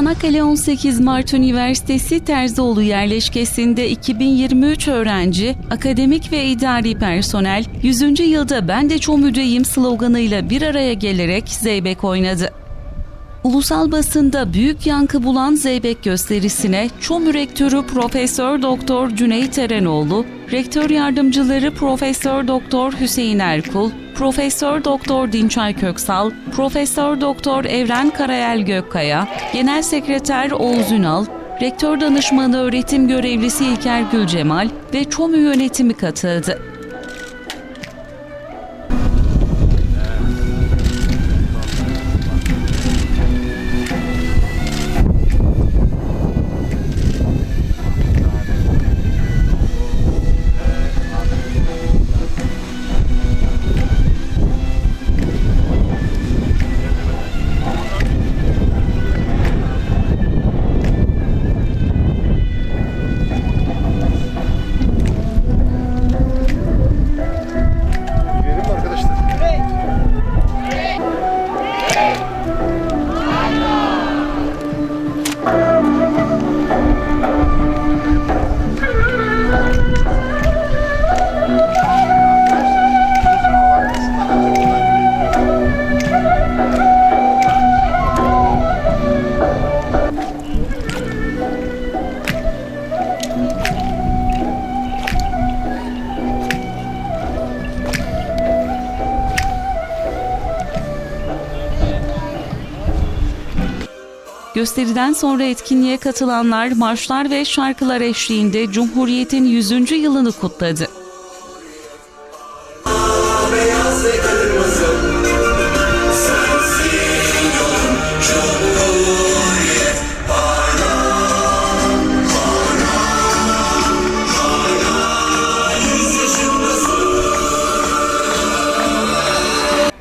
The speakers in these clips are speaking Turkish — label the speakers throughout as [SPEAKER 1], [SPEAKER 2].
[SPEAKER 1] Çanakkale 18 Mart Üniversitesi Terzioğlu yerleşkesinde 2023 öğrenci, akademik ve idari personel 100. yılda ben de ÇOMÜ'deyim sloganıyla bir araya gelerek zeybek oynadı. Ulusal basında büyük yankı bulan Zeybek gösterisine ÇOMÜ Rektörü Profesör Doktor Cüneyt Erenoğlu, Rektör Yardımcıları Profesör Doktor Hüseyin Erkul, Profesör Doktor Dinçay Köksal, Profesör Doktor Evren Karayel Gökkaya, Genel Sekreter Oğuz Ünal, Rektör Danışmanı Öğretim Görevlisi İlker Gülcemal ve ÇOMÜ yönetimi katıldı. Gösteriden sonra etkinliğe katılanlar marşlar ve şarkılar eşliğinde Cumhuriyet'in 100. yılını kutladı.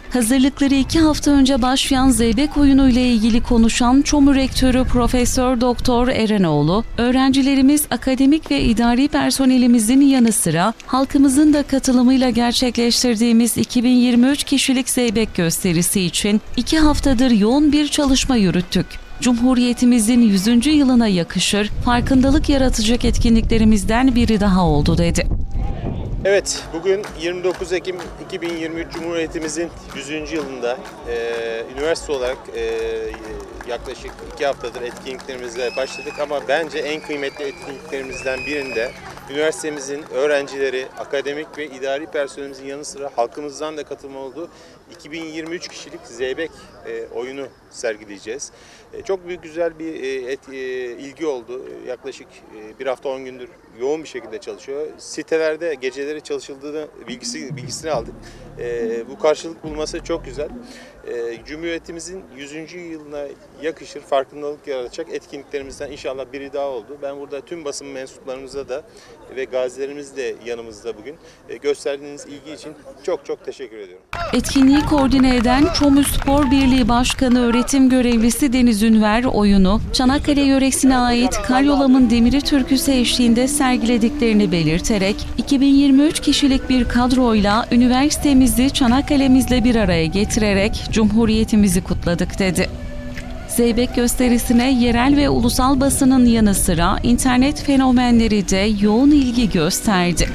[SPEAKER 1] Hazırlıkları iki hafta önce başlayan Zeybek oyunu ile ilgili konuşan ÇOMÜ Rektörü Profesör Doktor Erenoğlu, öğrencilerimiz akademik ve idari personelimizin yanı sıra halkımızın da katılımıyla gerçekleştirdiğimiz 2023 kişilik Zeybek gösterisi için iki haftadır yoğun bir çalışma yürüttük. Cumhuriyetimizin 100. yılına yakışır, farkındalık yaratacak etkinliklerimizden biri daha oldu dedi.
[SPEAKER 2] Evet, bugün 29 Ekim 2023 Cumhuriyetimizin 100. yılında e, üniversite olarak e, yaklaşık 2 haftadır etkinliklerimizle başladık ama bence en kıymetli etkinliklerimizden birinde üniversitemizin öğrencileri, akademik ve idari personelimizin yanı sıra halkımızdan da katılma olduğu 2023 kişilik Zeybek e, oyunu sergileyeceğiz. E, çok büyük güzel bir e, et, ilgi oldu. Yaklaşık bir hafta 10 gündür yoğun bir şekilde çalışıyor. Sitelerde geceleri çalışıldığını bilgisi bilgisini aldık. Bu karşılık bulması çok güzel. E, Cumhuriyetimizin 100. yılına yakışır farkındalık yaratacak etkinliklerimizden inşallah biri daha oldu. Ben burada tüm basın mensuplarımıza da ve gazilerimiz de yanımızda bugün. E, gösterdiğiniz ilgi için çok çok teşekkür ediyorum.
[SPEAKER 1] Etkinliği koordine eden ÇOMÜ Spor Birliği Başkanı Öğretim Görevlisi Deniz Ünver oyunu, Çanakkale yöresine ait Karyolam'ın Demiri türküsü eşliğinde sergilediklerini belirterek, 2023 kişilik bir kadroyla üniversitemizi Çanakkale'mizle bir araya getirerek Cumhuriyetimizi kutladık dedi. Zeybek gösterisine yerel ve ulusal basının yanı sıra internet fenomenleri de yoğun ilgi gösterdi.